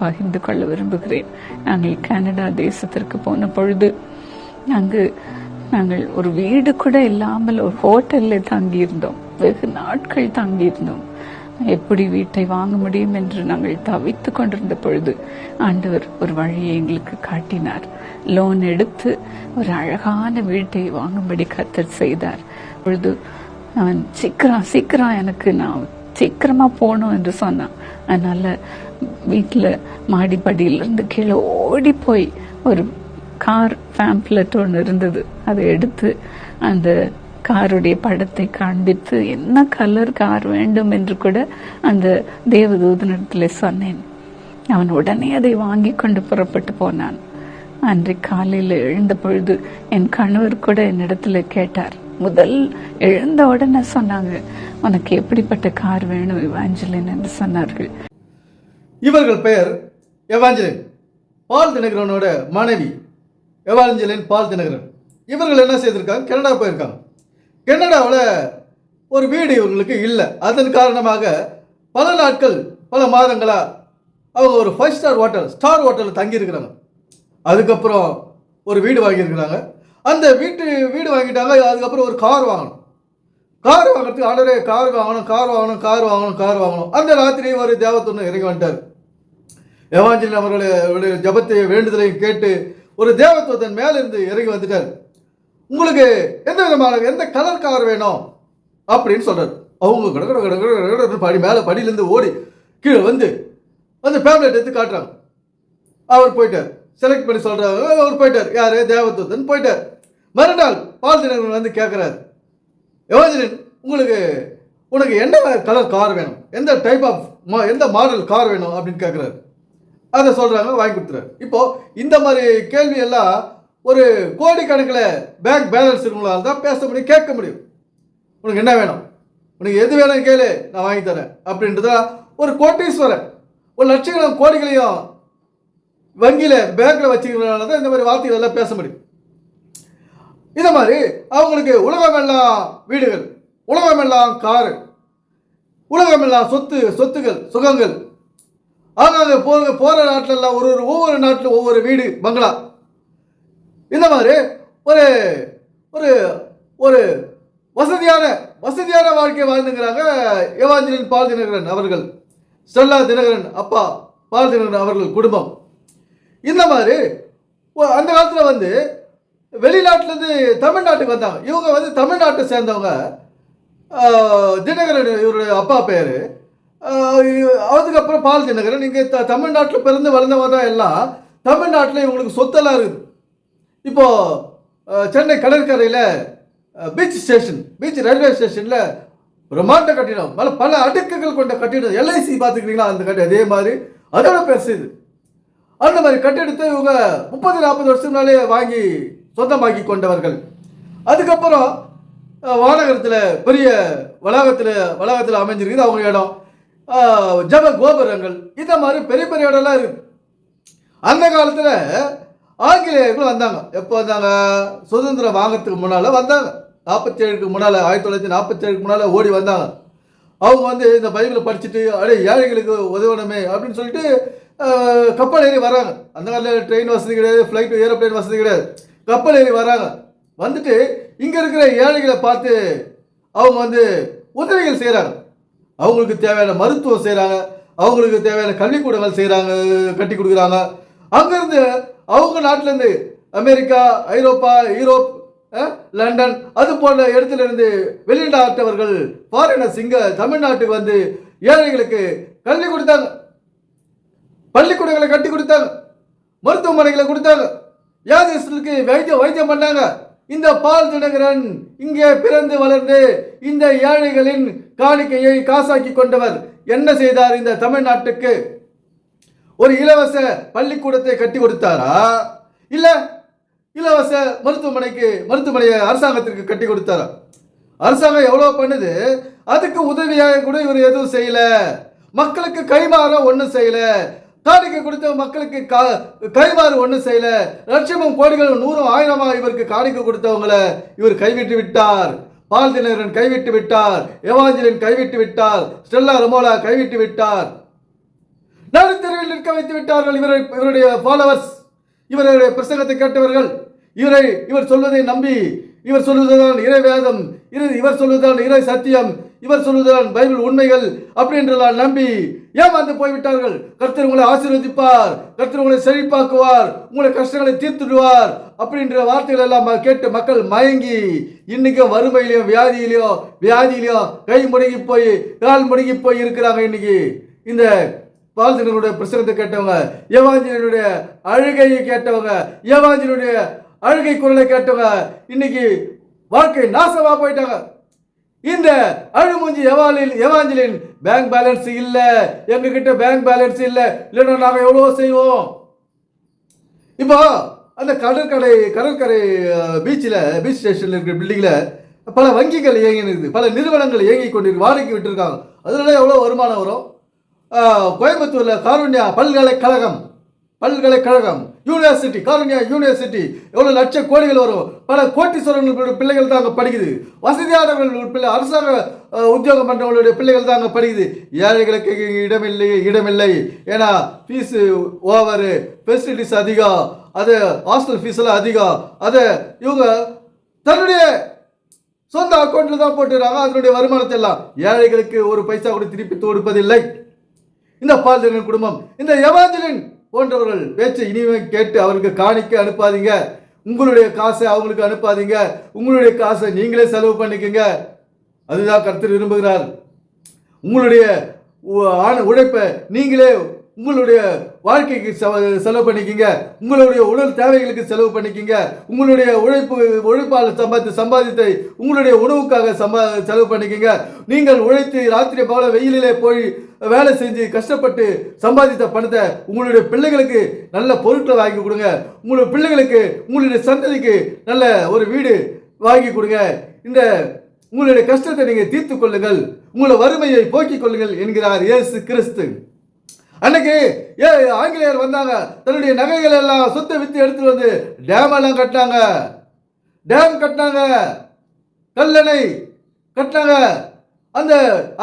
பகிர்ந்து கொள்ள விரும்புகிறேன். நாங்கள் கனடா தேசத்திற்கு போன பொழுது அங்கு நாங்கள் ஒரு வீடு கூட இல்லாமல் ஒரு ஹோட்டலில் தங்கியிருந்தோம். வெகு நாட்கள் தங்கியிருந்தோம். எப்படி வீட்டை வாங்க முடியும் என்று நாங்கள் தவித்துக் கொண்டிருந்த பொழுது ஆண்டவர் ஒரு வழியை எங்களுக்கு காட்டினார். லோன் எடுத்து ஒரு அழகான வீட்டை வாங்கும்படி கத்தர் செய்தார். பொழுது அவன் சீக்கிரம் சீக்கிரம் எனக்கு நான் சீக்கிரமா போகணும் என்று சொன்னான். அதனால வீட்டில் மாடிப்படியிலிருந்து கீழே ஓடி போய் ஒரு கார் ஃபேம்ப்லெட் ஒன்று இருந்தது. அதை எடுத்து அந்த காருடைய படத்தை காண்பித்து என்ன கலர் கார் வேண்டும்? என்று கூட அந்த தேவதூதனிடத்தில் சொன்னேன். அவன் உடனே அதை வாங்கி கொண்டு புறப்பட்டு போனான். அன்றை காலையில் எழுந்த பொழுது என் கணவர் கூட என்னிடத்துல கேட்டார். முதல் எழுந்த உடனே சொன்னாங்க உனக்கு எப்படிப்பட்ட கார் வேணும் இவாஞ்சலின் என்று சொன்னார்கள். இவர்கள் பெயர் எவாஞ்சலின். பால் தினகரனோட மனைவி எவாஞ்சலின் பால் தினகரன். இவர்கள் என்ன செய்திருக்காங்க? கனடா போயிருக்காங்க. கனடாவில் ஒரு வீடு இவங்களுக்கு இல்லை. அதன் காரணமாக பல நாட்கள் பல மாதங்களாக அவங்க ஒரு ஃபைவ் ஸ்டார் ஹோட்டல் ஸ்டார் ஹோட்டலில் தங்கியிருக்கிறாங்க. அதுக்கப்புறம் ஒரு வீடு வாங்கியிருக்கிறாங்க. அந்த வீட்டு வீடு வாங்கிட்டாங்க. அதுக்கப்புறம் ஒரு கார் வாங்கணும். கார் வாங்குறதுக்கு ஆர்டரே கார் வாங்கணும் கார் வாங்கணும் கார் வாங்கணும் கார் வாங்கணும். அந்த ராத்திரி ஒரு தேவத்துன்னு இறங்கி வந்துட்டார். எவாஞ்சலின் அவர்களுடைய ஜபத்தை வேண்டுதலையும் கேட்டு ஒரு தேவத்துவத்தன் மேலிருந்து இறங்கி வந்துட்டார். உங்களுக்கு எந்த விதமான எந்த கலர் கார் வேணும்? அப்படின்னு சொல்கிறார் அவங்க கட கட கட படி மேலே படியிலேருந்து ஓடி கீழே வந்து அந்த பேம்லெட் எடுத்து காட்டுறாங்க. அவர் போயிட்டார். செலக்ட் பண்ணி சொல்கிறாங்க அவர் போயிட்டார். யார்? தேவத்துவத்தன் போயிட்டார். மறுநாள் பால் தினங்கள் வந்து கேட்குறாரு யோஜனின் உங்களுக்கு உனக்கு என்ன கலர் கார் வேணும்? எந்த டைப் ஆஃப் எந்த மாடல் கார் வேணும்? அப்படின்னு கேட்குறாரு அதை சொல்கிறாங்க வாங்கி கொடுத்துறாரு. இப்போது இந்த மாதிரி கேள்வி எல்லாம் ஒரு கோடிக்கணக்கில் பேங்க் பேலன்ஸ் இருக்கவங்களால தான் பேச முடியும் கேட்க முடியும். உனக்கு என்ன வேணும்? உனக்கு எது வேணும் கேளு நான் வாங்கி தரேன் அப்படின்றதா ஒரு கோட்டீஸ்வரன் ஒரு லட்சங்களும் கோடிகளையும் வங்கியில் பேங்க்கில் வச்சுக்கிறதுனால தான் இந்த மாதிரி வார்த்தைகள் எல்லாம் பேச முடியும். இந்த மாதிரி அவங்களுக்கு உலகமெல்லாம் வீடுகள் உலகமெல்லாம் காரு உலகமெல்லாம் சொத்து சொத்துகள் சுகங்கள் ஆங்காங்க போக போகிற நாட்டிலெல்லாம் ஒரு ஒரு ஒவ்வொரு நாட்டிலும் ஒவ்வொரு வீடு பங்களா. இந்த மாதிரி ஒரு ஒரு ஒரு வசதியான வசதியான வாழ்க்கை வாழ்ந்துங்கிறாங்க யவாஞ்சலின் பால் தினகரன் அவர்கள். ஸ்டெல்லா தினகரன் அப்பா பால் தினகரன் அவர்கள் குடும்பம். இந்த மாதிரி அந்த காலத்தில் வந்து வெளிநாட்டிலேருந்து தமிழ்நாட்டுக்கு வந்தாங்க. இவங்க வந்து தமிழ்நாட்டை சேர்ந்தவங்க தினகரன் இவருடைய அப்பா பேர் அதுக்கப்புறம் பால் தினகரன் நீங்கள் த தமிழ்நாட்டில் பிறந்து வளர்ந்தவங்க தான் எல்லாம் தமிழ்நாட்டில் இவங்களுக்கு சொத்தெல்லாம் இருக்குது. இப்போது சென்னை கடற்கரையில் பீச் ஸ்டேஷன் பீச் ரயில்வே ஸ்டேஷனில் பிரம்மாண்ட கட்டிடம் பல பல அடுக்குகள் கொண்ட கட்டிடம். எல்ஐசி பார்த்துக்கிறீங்களா? அந்த கட்டிடம் அதே மாதிரி அதோட பெருசு இது. அந்த மாதிரி கட்டிடத்தை இவங்க முப்பது நாற்பது வருஷம் வாங்கி சொந்தமாக்கி கொண்டவர்கள். அதுக்கப்புறம் வானகரத்தில் பெரிய வளாகத்தில் வளாகத்தில் அமைஞ்சிருக்குது அவங்க இடம். ஜப கோபுரங்கள். இந்த மாதிரி பெரிய பெரிய இடம்லாம் இருக்குது அந்த காலத்தில் ஆங்கிலேயர்கள் வந்தாங்க. எப்போ வந்தாங்க? சுதந்திரம் வாங்கிறதுக்கு முன்னால் வந்தாங்க. நாற்பத்தி ஏழுக்கு முன்னால் ஆயிரத்தி தொள்ளாயிரத்தி நாற்பத்தி ஏழுக்கு முன்னால் ஓடி வந்தாங்க. அவங்க வந்து இந்த பைபிளை படிச்சுட்டு அடே ஏழைகளுக்கு உதவணுமே அப்படின்னு சொல்லிட்டு கப்பல் ஏறி வராங்க. அந்த காலத்தில் ட்ரெயின் வசதி கிடையாது ஃப்ளைட் ஏரோப்ளேன் வசதி கிடையாது. கப்பல் ஏறி வராங்க. வந்துட்டு இங்கே இருக்கிற ஏழைகளை பார்த்து அவங்க வந்து உதவிகள் செய்கிறாங்க அவங்களுக்கு தேவையான மருத்துவம் செய்கிறாங்க அவங்களுக்கு தேவையான கல்விக்கூடங்கள் செய்கிறாங்க கட்டி கொடுக்குறாங்க. அங்கேருந்து அவங்க நாட்டிலேருந்து அமெரிக்கா ஐரோப்பா யூரோப் லண்டன் அது போன்ற இடத்துல இருந்து வெளிநாட்டவர்கள் ஃபாரினர்ஸ் இங்கே தமிழ்நாட்டுக்கு வந்து ஏழைகளுக்கு கல்வி கொடுத்தாங்க. பள்ளிக்கூடங்களை கட்டி கொடுத்தாங்க. மருத்துவமனைகளை கொடுத்தாங்க. வியாதிகளுக்கு வைத்தியம் வைத்தியம் பண்ணாங்க. இந்த பால் தினகரன் இங்கே பிறந்து வளர்ந்து இந்த ஏழைகளின் காணிக்கையை காசாக்கி கொண்டவர். என்ன செய்தார் இந்த தமிழ்நாட்டுக்கு? ஒரு இலவச பள்ளிக்கூடத்தை கட்டி கொடுத்தாரா? இல்ல இலவச மருத்துவமனைக்கு மருத்துவமனையை அரசாங்கத்திற்கு கட்டி கொடுத்தாரா? அரசாங்கம் எவ்வளவு பண்ணுது? அதுக்கு உதவியாக கூட இவர் எதுவும் செய்யல. மக்களுக்கு கைமாற ஒன்றும் செய்யல. காணிக்கை கொடுத்த மக்களுக்கு கைவாறு கைமாறு ஒன்றும் செய்யல. லட்சமும் கோடிகளும் நூறும் ஆயிரமா இவருக்கு காணிக்கை கொடுத்தவங்களை இவர் கைவிட்டு விட்டார். பால் தினகரன் கைவிட்டு விட்டார். எவாஞ்சலின் கைவிட்டு விட்டார். ஸ்டெல்லா ரமோலா கைவிட்டு விட்டார். நடுத்தருவில் நிற்க வைத்து விட்டார்கள் இவரை இவருடைய ஃபாலோவர்ஸ் இவருடைய பிரசங்கத்தை கேட்டவர்கள். இவரை இவர் சொல்வதை நம்பி இவர் சொல்வதுதான் இறை வேதம் இரு இவர் சொல்வதுதான் இறை சத்தியம் இவர் சொல்வதுதான் பைபிள் உண்மைகள் அப்படின்றதான் நம்பி ஏமாந்து போய்விட்டார்கள். கர்த்தர் உங்களை ஆசீர்வதிப்பார். கர்த்தர் உங்களை செழிப்பாக்குவார். உங்களை கஷ்டங்களை தீர்த்துடுவார் அப்படின்ற வார்த்தைகள் எல்லாம் கேட்டு மக்கள் மயங்கி இன்னைக்கும் வறுமையிலையும் வியாதியிலையும் வியாதியிலையும் கை முடங்கி போய் கால் முடங்கி போய் இருக்கிறாங்க இன்னைக்கு. இந்த பால்தினருடைய பிரசனத்தை கேட்டவங்க ஏவாஞ்சலினுடைய அழுகையை கேட்டவங்க ஏவாஞ்சலினுடைய அழுகை குரலை கேட்டவங்க இன்னைக்கு வாழ்க்கை நாசமா போயிட்டாங்க. இந்த அழுமூஞ்சி எவாலில் எவாஞ்சலின் பேங்க் பேலன்ஸ் இல்ல. எங்ககிட்ட பேங்க் பேலன்ஸ் இல்ல. இல்லைன்னா நாங்க எவ்வளவு செய்வோம். இப்போ அந்த கடற்கரை கடற்கரை பீச்சில் பீச் ஸ்டேஷனில் இருக்கிற பில்டிங்கில் பல வங்கிகள் இயங்கினது பல நிறுவனங்கள் இயங்கி கொண்டிருக்கு. வாடகைக்கு விட்டுருக்காங்க. அதனால எவ்வளோ வருமானம் வரும்? கோயம்புத்தூரில் காருண்யா பல்கலைக்கழகம் பல்கலைக்கழகம் யூனிவர்சிட்டி காருண்யா யூனிவர்சிட்டி எவ்வளோ லட்ச கோடிகள் வரும். பல கோட்டீஸ்வரர்களுடைய பிள்ளைகள் தான் அங்கே படிக்குது. வசதியானவர்கள் பிள்ளை அரசாங்க உத்தியோகம் பண்ணுறவங்களுடைய பிள்ளைகள் தான் அங்கே படிக்குது. ஏழைகளுக்கு இடமில்லை இடமில்லை. ஏன்னா ஃபீஸு ஓவரு ஃபெசிலிட்டிஸ் அதிகம். அது ஹாஸ்டல் ஃபீஸ் எல்லாம் அதிகம். அது இவங்க தன்னுடைய சொந்த அக்கௌண்ட்டில் தான் போட்டுறாங்க அதனுடைய வருமானத்தை எல்லாம் ஏழைகளுக்கு ஒரு பைசா கூட திருப்பி கொடுப்பதில்லை இந்த பால்தனின் குடும்பம் இந்த எவாஞ்சலின் போன்றவர்கள் பேச்சை இனிமே கேட்டு அவருக்கு காணிக்க அனுப்பாதீங்க. உங்களுடைய காசை அவங்களுக்கு அனுப்பாதீங்க. உங்களுடைய காசை நீங்களே செலவு பண்ணிக்கோங்க. அதுதான் கருத்து விரும்புகிறார். உங்களுடைய ஆன உழைப்பை நீங்களே உங்களுடைய வாழ்க்கைக்கு செலவு பண்ணிக்கிங்க. உங்களுடைய உடல் தேவைகளுக்கு செலவு பண்ணிக்கிங்க. உங்களுடைய உழைப்பு உழைப்பால் சம்பாதி சம்பாதித்தை உங்களுடைய உணவுக்காக சம்பா செலவு பண்ணிக்கிங்க. நீங்கள் உழைத்து ராத்திரி பகல வெயிலிலே போய் வேலை செஞ்சு கஷ்டப்பட்டு சம்பாதித்த பணத்தை உங்களுடைய பிள்ளைகளுக்கு நல்ல பொருட்களை வாங்கி கொடுங்க. உங்களுடைய பிள்ளைகளுக்கு உங்களுடைய சந்ததிக்கு நல்ல ஒரு வீடு வாங்கி கொடுங்க. இந்த உங்களுடைய கஷ்டத்தை நீங்கள் தீர்த்து கொள்ளுங்கள். உங்களுடைய வறுமையை போக்கிக் கொள்ளுங்கள் என்கிறார் இயேசு கிறிஸ்து. அன்னைக்கு ஏ ஆங்கிலேயர் வந்தாங்க. தன்னுடைய நகைகள் எல்லாம் சொத்தை வித்து எடுத்துட்டு வந்து டேம் எல்லாம் கட்டினாங்க. டேம் கட்டினாங்க. கல்லணை கட்டினாங்க. அந்த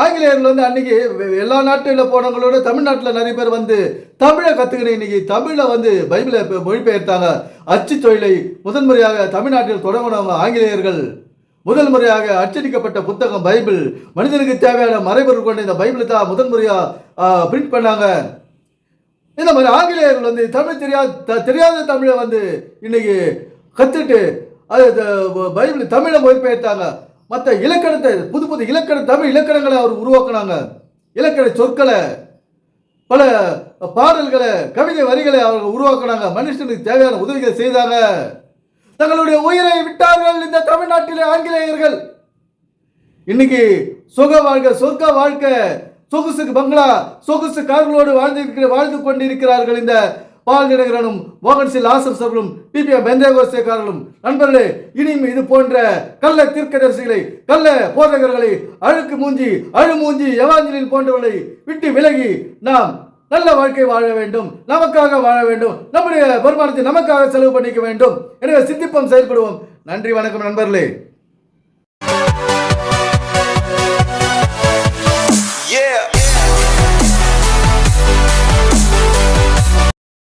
ஆங்கிலேயர்கள் வந்து அன்னைக்கு எல்லா நாட்டில் போனவங்களோட தமிழ்நாட்டில் நிறைய பேர் வந்து தமிழை கற்றுக்கின இன்னைக்கு தமிழை வந்து பைபிளை மொழிபெயர்த்தாங்க. அச்சு தொழிலை முதன்முறையாக தமிழ்நாட்டில் தொடங்கினவங்க ஆங்கிலேயர்கள். முதல் முறையாக அச்சடிக்கப்பட்ட புத்தகம் பைபிள். மனிதனுக்கு தேவையான மறைபொருள் கொண்ட இந்த பைபிளை தான் முதல் முறையாக பிரிண்ட் பண்ணாங்க. இந்த மாதிரி ஆங்கிலேயர்கள் வந்து தமிழ் தெரியாத த- தெரியாத தமிழை வந்து இன்னைக்கு கத்துட்டு அது பைபிள் தமிழை மொழிபெயர்த்தாங்க. மற்ற இலக்கணத்தை புது புது இலக்கண தமிழ் இலக்கணங்களை அவர் உருவாக்குனாங்க. இலக்கண சொற்களை பல பாடல்களை கவிதை வரிகளை அவர்கள் உருவாக்குனாங்க. மனுஷனுக்கு தேவையான உதவிகளை செய்தாங்க. தங்களுடைய உயிரை விட்டார்கள் இந்த தமிழ்நாட்டிலே ஆங்கிலேயர்கள். இன்னைக்கு சுக வாழ்க்கை சொர்க்க வாழ்க்கை சொகுசு பங்களா சொகுசு கார்களோடு வாழ்ந்து வாழ்ந்து கொண்டிருக்கிறார்கள் இந்த பால் நினைகிறனும் மோகன் சி லாசர் சபரும் டிபிஎம் பெந்தேகோசேக்காரர்களும் நண்பர்களே இனியும் இது போன்ற கள்ள தீர்க்கதரிசிகளை கள்ள போதகர்களை அழுக்கு மூஞ்சி அழு மூஞ்சி எவாஞ்சலின் போன்றவர்களை விட்டு விலகி நாம் நல்ல வாழ்க்கை வாழ வேண்டும் நமக்காக வாழ வேண்டும் நம்முடைய வருமானத்தை நமக்காக செலவு பண்ணிக்க வேண்டும். எனவே சிந்திப்போம் செயல்படுவோம். நன்றி வணக்கம் நண்பர்களே. Yeah.